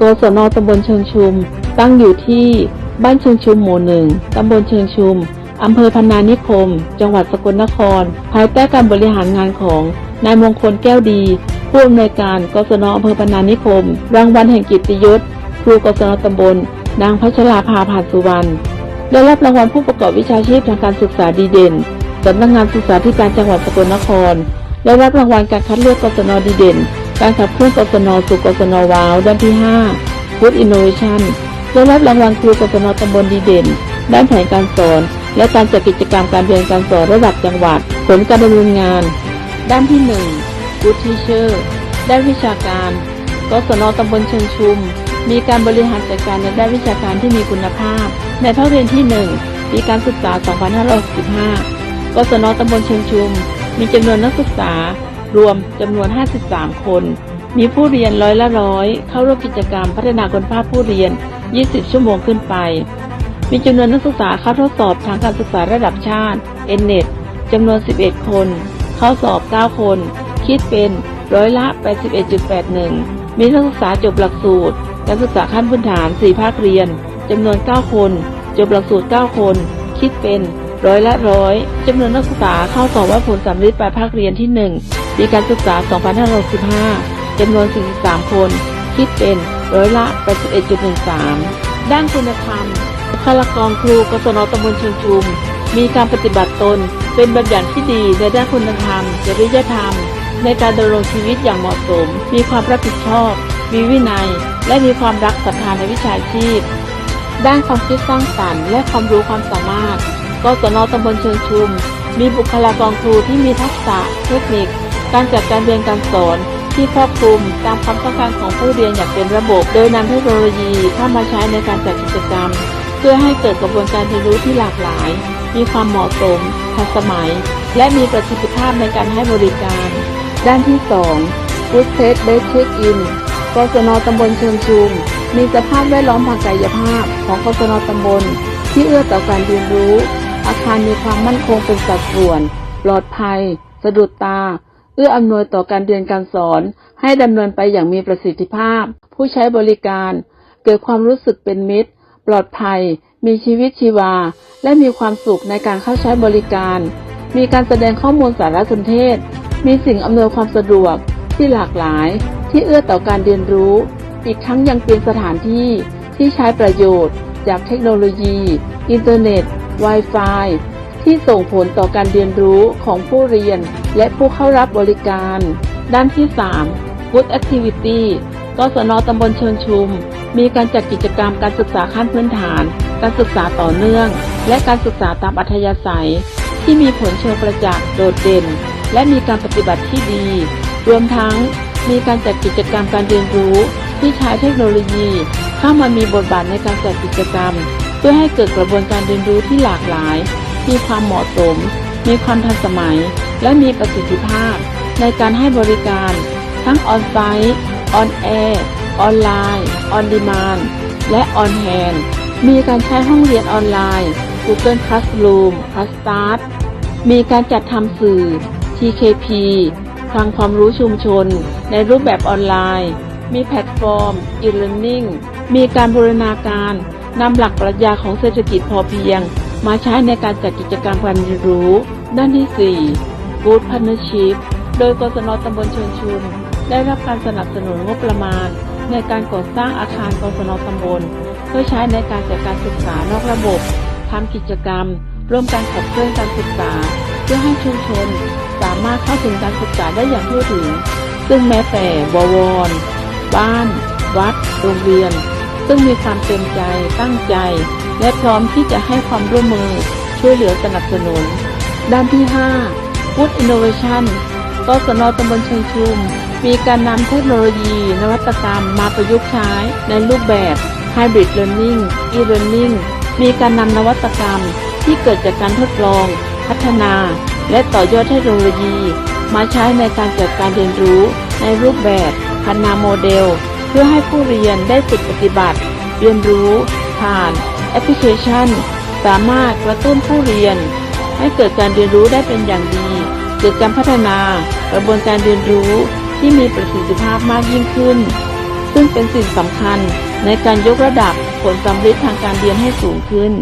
กศนตำบลเชิงชุม ตั้งอยู่ที่บ้านเชิงชุมหมู่หนึ่งตำบลเชิงชุมอำเภอพนานิคม จังหวัดสกลนคร ภายใต้การบริหารงานของนายมงคลแก้วดี ผู้อำนวยการกศนอำเภอพนานิคม รางวัลแห่งกิตติยศครูกศนตำบล นางพัชราภาผ่านสุวรรณได้รับรางวัลผู้ประกอบวิชาชีพทางการศึกษาดีเด่นสำนักงานศึกษาธิการจังหวัดสกลนคร ได้รับรางวัลการคัดเลือกกศนดีเด่น การขับเคลื่อนกศนสู่กศนว้าวด้านที่ 5 Good Innovation ได้รับรางวัลครูกศนตำบลดีเด่น ด้านแผนการสอน และการจัดกิจกรรมการเรียนการสอนระดับจังหวัด ผลการดำเนินงาน ด้านที่ 1 Good Teacher ด้านวิชาการ กศนตำบลเชิงชุม มีการบริหารจัดการในด้านวิชาการที่มีคุณภาพ ในภาคเรียนที่ 1 ปีการศึกษา 2565 กศนตำบลเชิงชุม มีจำนวนนักศึกษา รวมจำนวน 53 คน มีผู้เรียนร้อยละร้อยเข้าร่วมกิจกรรมพัฒนาคุณภาพผู้เรียน 20 ชั่วโมงขึ้นไป มีจำนวนนักศึกษาเข้าทดสอบทางการศึกษาระดับชาติ n-net จำนวน 11 คน เข้าสอบ 9 คน คิดเป็นร้อยละ 81.81 มีนักศึกษาจบหลักสูตรการศึกษาขั้นพื้นฐาน 4 ภาคเรียนจำนวน 9 คน จบหลักสูตร 9 คน คิดเป็น ร้อยละร้อยจำนวนนักศึกษาเข้าสอบวัดผลสำลิดปลายภาคเรียนที่ 1 ปีการศึกษา 2565จำนวน 43 คน คิดเป็นร้อยละ 81.13 ด้านคุณธรรมบุคลากรครูกศนตำบลเชิงชุม มีการปฏิบัติตน เป็นแบบอย่างที่ดีในด้านคุณธรรมจริยธรรม ในการดำรงชีวิตอย่างเหมาะสม มีความรับผิดชอบ มีวินัย และมีความรักศรัทธาในวิชาชีพ ด้านความคิดสร้างสรรค์และความรู้ความสามารถ กศนตำบลเชิงชุม มีบุคลากรครูที่มีทักษะเทคนิค การจัดการเรียนการสอนที่ครอบคลุมตามความต้องการของผู้เรียนอย่างเป็นระบบ โดยนำเทคโนโลยีเข้ามาใช้ในการจัดกิจกรรม เพื่อให้เกิดกระบวนการเรียนรู้ที่หลากหลาย มีความเหมาะสมทันสมัย และมีประสิทธิภาพในการให้บริการ ด้านที่2 Good Test Based Check-in กศนตำบลเชิงชุม มีสภาพแวดล้อมทางกายภาพของกศนตำบล ที่เอื้อต่อการเรียนรู้ อาคารมีความมั่นคงเป็นสัดส่วน ปลอดภัย สะดุดตา เอื้ออำนวยต่อการเรียนการสอน ให้ดำเนินไปอย่างมีประสิทธิภาพ ผู้ใช้บริการ เกิดความรู้สึกเป็นมิตร ปลอดภัย มีชีวิตชีวา และมีความสุขในการเข้าใช้บริการ มีการแสดงข้อมูลสารสนเทศ มีสิ่งอำนวยความสะดวกที่หลากหลาย ที่เอื้อต่อการเรียนรู้ อีกทั้งยังเป็นสถานที่ที่ใช้ประโยชน์ จากเทคโนโลยี อินเทอร์เน็ต Wi-Fi ที่ส่งผลต่อการเรียนรู้ของผู้เรียน และผู้เข้ารับบริการ ด้านที่ 3 Good Activity กศนตำบลเชิงชุม มีการจัดกิจกรรมการศึกษาขั้นพื้นฐาน การศึกษาต่อเนื่อง และการศึกษาตามอัธยาศัย ที่มีผลเชิงประจักษ์โดดเด่น และมีการปฏิบัติที่ดี รวมทั้งมีการจัดกิจกรรมการเรียนรู้ที่ใช้เทคโนโลยี เข้ามามีบทบาทในการจัดกิจกรรม พื่อให้เกิดกระบวนการเรียนรู้ที่หลากหลาย มีความเหมาะสม มีความทันสมัย และมีประสิทธิภาพ ในการให้บริการ ทั้งออนไซต์ออนแอร์ออนไลน์ออนดีมานและออนแฮนมีการใช้ห้องเรียนออนไลน์ Google Classroom Classstart มีการจัดทำสื่อ TKP ทางความรู้ชุมชน ในรูปแบบออนไลน์ มีแพลตฟอร์ม e-learning มีการบูรณาการ นำหลักปรัชญาของเศรษฐกิจพอเพียง มาใช้ในการจัดกิจกรรมการเรียนรู้ ด้านที่ 4 Good Partnership โดยกศนตำบลเชิงชุมได้รับการสนับสนุนงบประมาณ ในการก่อสร้างอาคารกศนตำบล เพื่อใช้ในการจัดการศึกษานอกระบบทำกิจกรรม ร่วมการขับเคลื่อนการศึกษา เพื่อให้ชุมชน สามารถเข้าถึงการศึกษาได้อย่างทั่วถึง ซึ่งแม้แต่บวร บ้าน วัด โรงเรียน ซึ่งมีความเต็มใจ ตั้งใจ และพร้อมที่จะให้ความร่วมมือช่วยเหลือสนับสนุน ด้านที่ 5 Food Innovation กศนตำบลเชิงชุม มีการนำเทคโนโลยี นวัตกรรมมาประยุกต์ใช้ในรูปแบบ Hybrid Learning e-learning มีการนำนวัตกรรมที่เกิดจากการทดลอง พัฒนา และต่อยอดเทคโนโลยี มาใช้ในการจัดการเรียนรู้ในรูปแบบพันนาโมเดล พื่อให้ผู้เรียนได้ฝึกปฏิบัติ เรียนรู้ผ่านแอปพลิเคชัน สามารถกระตุ้นผู้เรียน ให้เกิดการเรียนรู้ได้เป็นอย่างดี เกิดการพัฒนากระบวนการเรียนรู้ที่มีประสิทธิภาพมากยิ่งขึ้น ซึ่งเป็นสิ่งสำคัญในการยกระดับผลสำเร็จทางการเรียนให้สูงขึ้น